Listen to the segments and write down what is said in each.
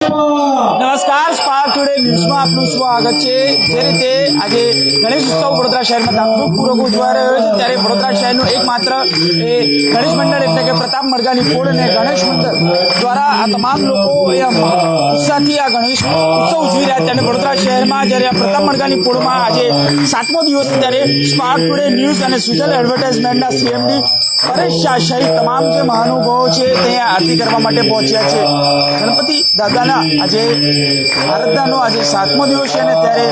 નમસ્કાર, spark today ન્યૂઝમાં આપનું સ્વાગત છે. જે રીતે આજે ગણેશ ઉત્સવ વડોદરા શહેરમાં ધામધૂમપૂર્વક ઉજવાઈ રહ્યો છે, ત્યારે વડોદરા શહેરનું એકમાત્ર એ ગણેશ મંડળ એટલે કે પ્રતાપ મરઘાની ફોડ અને ગણેશ મંડળ દ્વારા આ તમામ લોકો એ ઉત્સાહથી આ ગણેશ ઉત્સવ ઉજવી રહ્યા અને વડોદરા શહેરમાં જ્યારે આ પ્રતાપ મરઘાની ફોડમાં આજે સાતમો દિવસ ત્યારે સ્પાર્ક ટુડે ન્યૂઝ અને સુજલ એડવર્ટાઇઝમેન્ટના સીએમડી પરેશ શાહ સહિત તમામ જે મહાનુભાવો છે તે આરતી કરવા માટે પહોંચ્યા છે. ગણપતિ દાદાના આજે આરાધનાનો આજે સાતમો દિવસ છે અને ત્યારે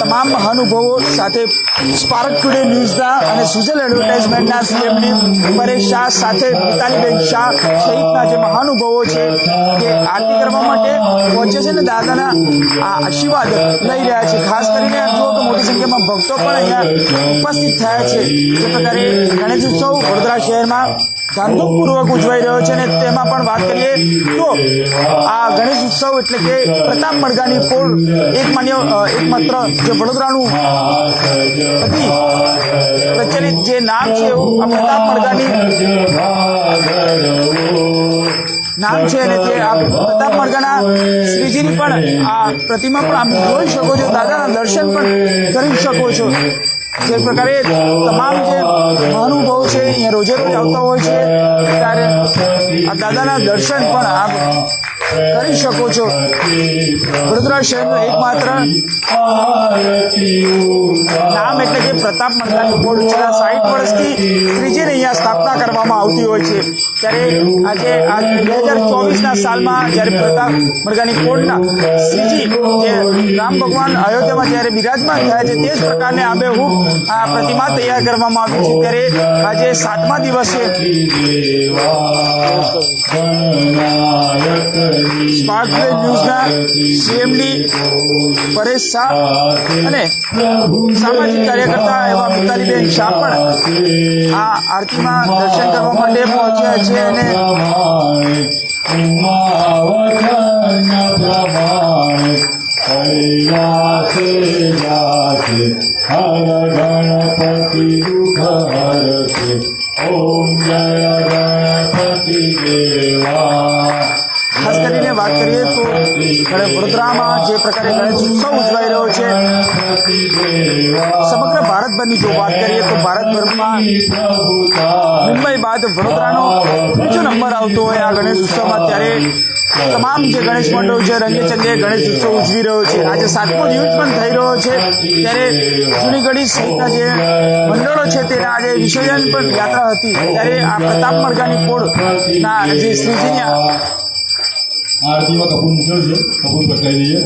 તમામ મહાનુભાવો સાથે સ્પાર્ક ટુડે ન્યૂઝના અને સુજલ એડવર્ટાઇઝમેન્ટના સીએમડી પરેશ શાહ સાથે મિતાલીબેન શાહ સહિતના જે મહાનુભાવો છે તે આરતી કરવા માટે પહોંચે છે અને દાદાના આ આશીર્વાદ લઈ રહ્યા છે. ખાસ કરીને કે મોટી સંખ્યામાં ભક્તો પણ અહીંયા ઉપસ્થિત થયા છે. જે પ્રકારે ગણેશ ઉત્સવ વડોદરા શહેરમાં ધામધૂમપૂર્વક ઉજવાઈ રહ્યો છે અને તેમાં પણ વાત કરીએ તો આ ગણેશ ઉત્સવ એટલે કે પ્રતાપ મરગાની પોળ એક માન્ય એકમાત્ર જે વડોદરાનું હતી પ્રચલિત જે નામ છે એવું આ પ્રતાપ મરગાની નામ છે અને તે આપ પ્રતાપ મરઘાના શ્રીજીની પણ આ પ્રતિમા પણ આપ જોઈ શકો છો દાદાના દર્શન પણ કરી શકો છો. જે પ્રકારે તમામ જે મહાનુભાવો છે અહીંયા રોજે રોજ આવતા હોય છે ત્યારે આ દાદાના દર્શન પણ આપ કરી શકો છો. વડોદરા શહેરનું એકમાત્ર નામ એટલે કે પ્રતાપ મંડળની બોર્ડ છેલ્લા સાઠ વર્ષથી ત્રીજી અહીંયા સ્થાપના કરવામાં આવતી હોય છે. ત્યારે આજે આ બે હજાર ચોવીસના સાલમાં જ્યારે પ્રતાપ મરગાની પોળના શ્રીજી જે રામ ભગવાન અયોધ્યામાં જ્યારે બિરાજમાન થયા છે, તે જ પ્રકારને આબેહૂબ આ પ્રતિમા તૈયાર કરવામાં આવી છે. ત્યારે આજે સાતમા દિવસે સ્પાર્ક ન્યૂઝના સીએમડી પરેશ શાહ અને સામાજિક કાર્યકર્તા એવા મિતાલીબેન શાહ પણ આ આરતીમાં દર્શન કરવા માટે પહોંચ્યા છે અને હર કરીએ વડોદરામાં જે પ્રકારે ગણેશ ઉત્સવ ઉજવાઈ રહ્યો છે, સમગ્ર ભારતભરની જો વાત કરીએ તો ભારતભરમાં મુંબઈ બાદ વડોદરાનો બીજો નંબર આવતો હોય આ ગણેશ ઉત્સવમાં, ત્યારે તમામ જે ગણેશ મંડળો છે રંગે ગણેશ ઉત્સવ ઉજવી રહ્યો છે. આજે સાતમો દિવસ પણ થઈ રહ્યો છે, ત્યારે જૂની સહિતના જે મંડળો છે, તેના આજે વિસર્જન પણ યાત્રા હતી. ત્યારે આ પ્રતાપ મરઘાની પોળના જે શ્રીજીની આ આરતીમાં કપૂર મૂકેલું છે કપૂર પટકાઈ દઈએ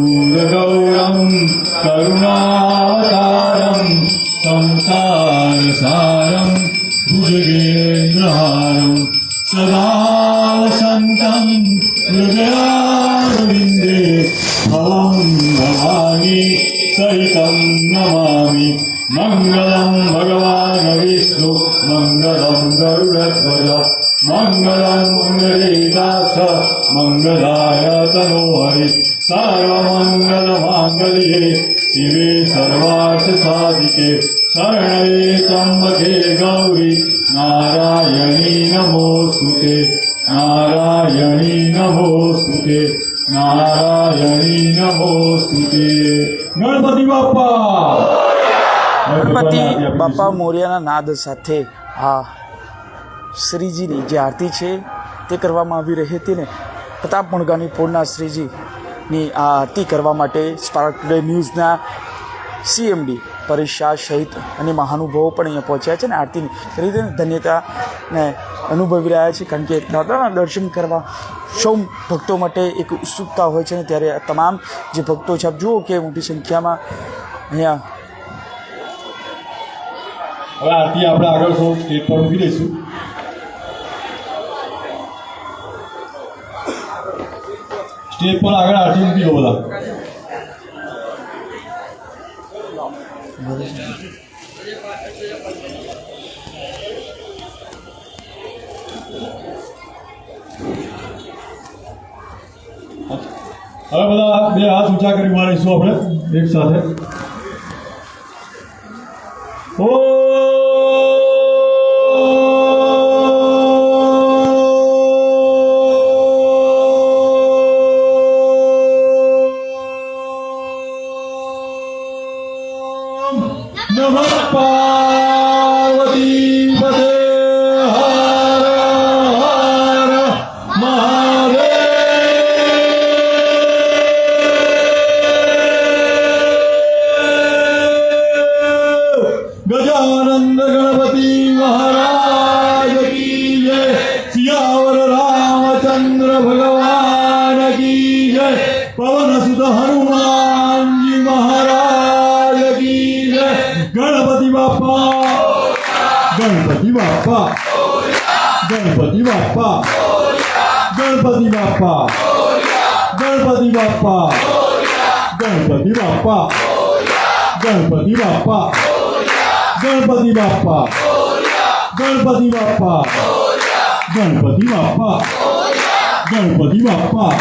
कर्पूरगौरं करुणावतारं मङ्गलं गरुडध्वज मङ्गलं पुण्डरीकाक्ष मङ्गलाय तनोहरि सर्वमङ्गलमाङ्गल्ये शिवे सर्वार्थसाधिके शरणे त्र्यम्बके गौरि नारायणी नमोऽस्तु ते नारायणी नमोऽस्तु ते नारायणी नमोऽस्तु ते गणपति बाप्पा ગણપતિ બાપા મોર્યાના નાદ સાથે આ શ્રીજીની જે આરતી છે તે કરવામાં આવી રહી હતી ને, પ્રતાપ મણગાની પોળના શ્રીજીની આ આરતી કરવા માટે સ્પાર્ક ટુડે ન્યૂઝના સીએમડી પરેશ શાહ સહિત અને મહાનુભાવો પણ અહીંયા પહોંચ્યા છે ને આરતીની. રીતે ધન્યતાને અનુભવી રહ્યા છે કારણ કે દાદાના દર્શન કરવા સૌ ભક્તો માટે એક ઉત્સુકતા હોય છે ને, ત્યારે તમામ જે ભક્તો છે, આપ જુઓ કે મોટી સંખ્યામાં અહીંયા હવે આરતી આપણે આગળ સૌ સ્ટેજ પર મૂકી દઈશું સ્ટેજ પર આગળ આરતી મૂકી દો બધા હવે બધા બે હાથ ઊંચા કરી મારીશું આપણે, એક સાથે. नमः पार्वतीपदे गजानंद गणपति महाराज ગણપતિ બાપા ગણપતિ બાપા ગણપતિ બાપા ગણપતિ બાપા ગણપતિ બાપા ગણપતિ બાપા ગણપતિ બાપા ગણપતિ બાપા ગણપતિ બાપા ગણપતિ બાપા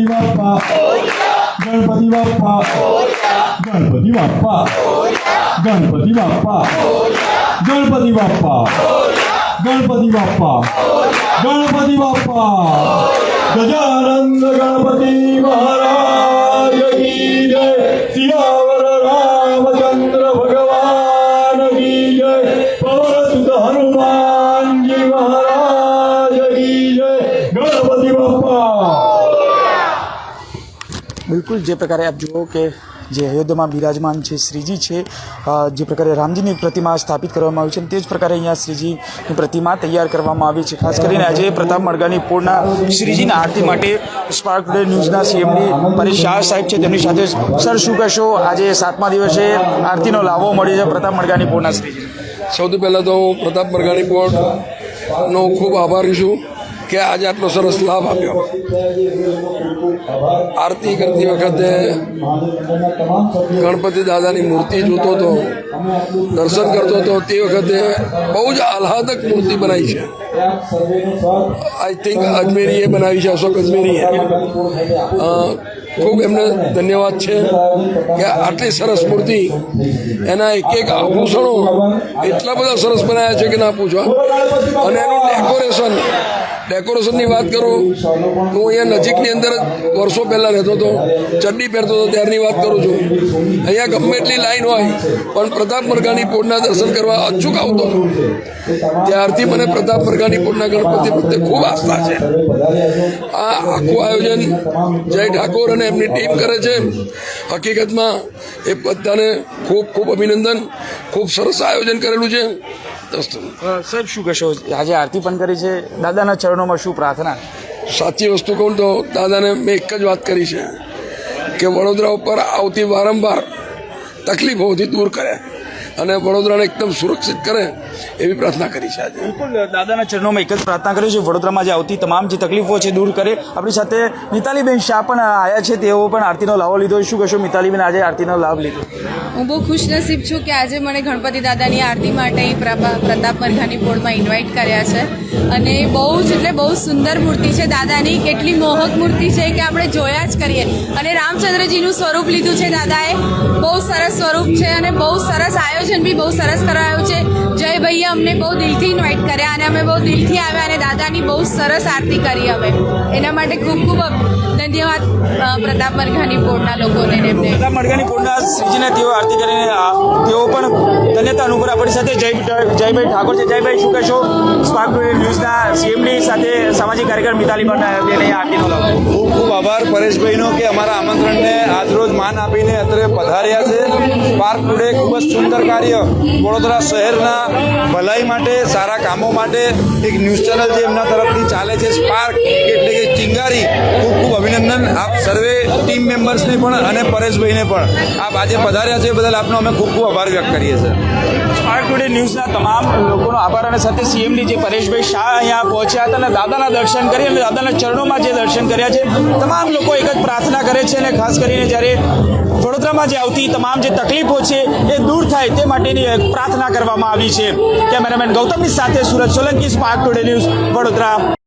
ગણપતિ બાપા ગણપતિ બાપા ગણપતિ બાપા ગણપતિ બાપા ગણપતિ બાપા ગણપતિ બાપા ગણપતિ બાપા ગજાનંદ ગણપતિ. જે પ્રકારે આપ જુઓ કે જે અયોધ્યામાં બિરાજમાન છે શ્રીજી છે જે પ્રકારે રામજીની પ્રતિમા સ્થાપિત કરવામાં આવી છે તે જ પ્રકારે અહીંયા શ્રીજીની પ્રતિમા તૈયાર કરવામાં આવી છે. ખાસ કરીને આજે પ્રતાપ મરગાની પૂર્ણા શ્રીજીના આરતી માટે સ્પાર્ક ટુડે ન્યૂઝના સીએમડી પરેશ શાહ સાહેબ છે, તેમની સાથે સર શું કહેશો? આજે સાતમા દિવસે આરતીનો લાવો મળ્યો છે પ્રતાપ મરગાની પૂર્ણ શ્રીજી સૌથી પહેલાં તો પ્રતાપ મરઘાણી પોર્ટનો ખૂબ આભારી છું. કે આજે આટલો સરસ લાભ આપ્યો. આરતી કરતી વખતે ગણપતિ દાદાની મૂર્તિ જોતો હતો, દર્શન કરતો હતો, તે વખતે બહુ જ આહ્લાદક મૂર્તિ બનાવી છે. આઈ થિંક અજમેરીએ બનાવી છે, અશોક અજમેરીએ. ખૂબ એમને ધન્યવાદ છે કે આટલી સરસ મૂર્તિ એના એક એક આભૂષણો એટલા બધા સરસ બનાવ્યા છે કે ના પૂછવા. અને એનું ડેકોરેશન ડેકોરેશનની વાત કરું તો હું અહીંયા નજીકની અંદર વર્ષો પહેલાં રહેતો હતો, ચડ્ડી પહેરતો હતો, ત્યારની વાત કરું છું. અહીંયા ગમે એટલી લાઈન હોય, પણ પ્રતાપ મરઘાની પોળના દર્શન કરવા અચૂક આવતો હતો. ત્યારથી મને પ્રતાપ મરઘાની પોળના ગણપતિ પ્રત્યે ખૂબ આસ્થા છે. આ આખું આયોજન જય ઠાકોર અને એમની ટીમ કરે છે. હકીકતમાં એ બધાને ખૂબ ખૂબ અભિનંદન. ખૂબ સરસ આયોજન કરેલું છે. સાહેબ શું કહેશો? આજે આરતી પણ કરી છે. દાદાના ચરણોમાં શું પ્રાર્થના? સાચી વસ્તુ કહું તો દાદાને મેં એક જ વાત કરી છે કે વડોદરા ઉપર આવતી વારંવાર તકલીફોથી દૂર કરે. અને વડોદરાને એકદમ સુરક્ષિત કરે એવી પ્રાર્થના કરી છે આજે. બિલકુલ દાદાના ચરણોમાં એક જ પ્રાર્થના કરી છે વડોદરામાં જે આવતી તમામ જે તકલીફો છે દૂર કરે. આપણી સાથે મિતાલીબેન શાહ પણ આવ્યા છે તેઓ પણ આરતીનો લાવો લીધો. શું કહેશો મિતાલીબેન આજે આરતીનો લાભ લીધો? હું બહુ ખુશનસીબ છું કે આજે મને ગણપતિ દાદાની આરતી માટે પ્રતાપ મરઘાની બોર્ડમાં ઇન્વાઇટ કર્યા છે. અને બહુ જ એટલે બહુ સુંદર મૂર્તિ છે દાદાની. કેટલી મોહક મૂર્તિ છે કે આપણે જોયા જ કરીએ. અને રામચંદ્રજીનું સ્વરૂપ લીધું છે દાદાએ. બહુ સરસ સ્વરૂપ છે અને બહુ સરસ આયોજન બી બહુ સરસ કરાયું છે. જય ભૈયા, અમને બહુ દિલથી ઇન્વાઇટ કર્યા અને અમે બહુ દિલથી આવ્યા અને દાદાની બહુ સરસ આરતી કરી અમે. એના માટે ખૂબ ખૂબ ધન્યવાદ પ્રતાપ મરઘાની પોળના લોકોને એમને. પ્રતાપ મરઘાની પોળના શ્રીજીને તેઓ આરતી કરીને તેઓ પણ ધન્યતા અનુભવ આપણી સાથે જય જયભાઈ ઠાકોર છે. જયભાઈ શું કહેશો? સ્પાર્ક ન્યૂઝના સીએમડી સાથે સામાજિક કાર્યકર મિતાલી બેન આરતીનો ખૂબ ખૂબ આભાર પરેશભાઈનો કે અમારા આમંત્રણને આજરોજ માન આપીને અત્રે પધાર્યા છે. સ્પાર્ક ટુડે ખૂબ જ સુંદર કાર્ય વડોદરા શહેરના ભલાઈ માટે સારા કામો માટે એક ન્યૂઝ ચેનલ જે એમના તરફથી ચાલે છે. સ્પાર્ક એટલે કે ચિંગારી ખૂબ ખૂબ અભિનંદન આપ સર્વે ટીમ મેમ્બર્સને પણ અને પરેશભાઈને પણ. આપ આજે પધાર્યા છે બદલ આપનો અમે ખૂબ ખૂબ આભાર વ્યક્ત કરીએ છીએ. સ્માર્ટ ટુડે ન્યૂઝના તમામ લોકોનો આભાર અને સાથે સીએમડી જે પરેશભાઈ શાહ અહીંયા પહોંચ્યા હતા અને દાદાના દર્શન કરી અને દાદાના ચરણોમાં જે દર્શન કર્યા છે, તમામ લોકો એક જ પ્રાર્થના કરે છે અને ખાસ કરીને જ્યારે વડોદરામાં જે આવતી તમામ જે તકલીફો છે એ દૂર થાય તે માટેની પ્રાર્થના કરવામાં આવી છે. કેમેરામેન ગૌતમની સાથે Suraj Solanki smart today news Vadodara.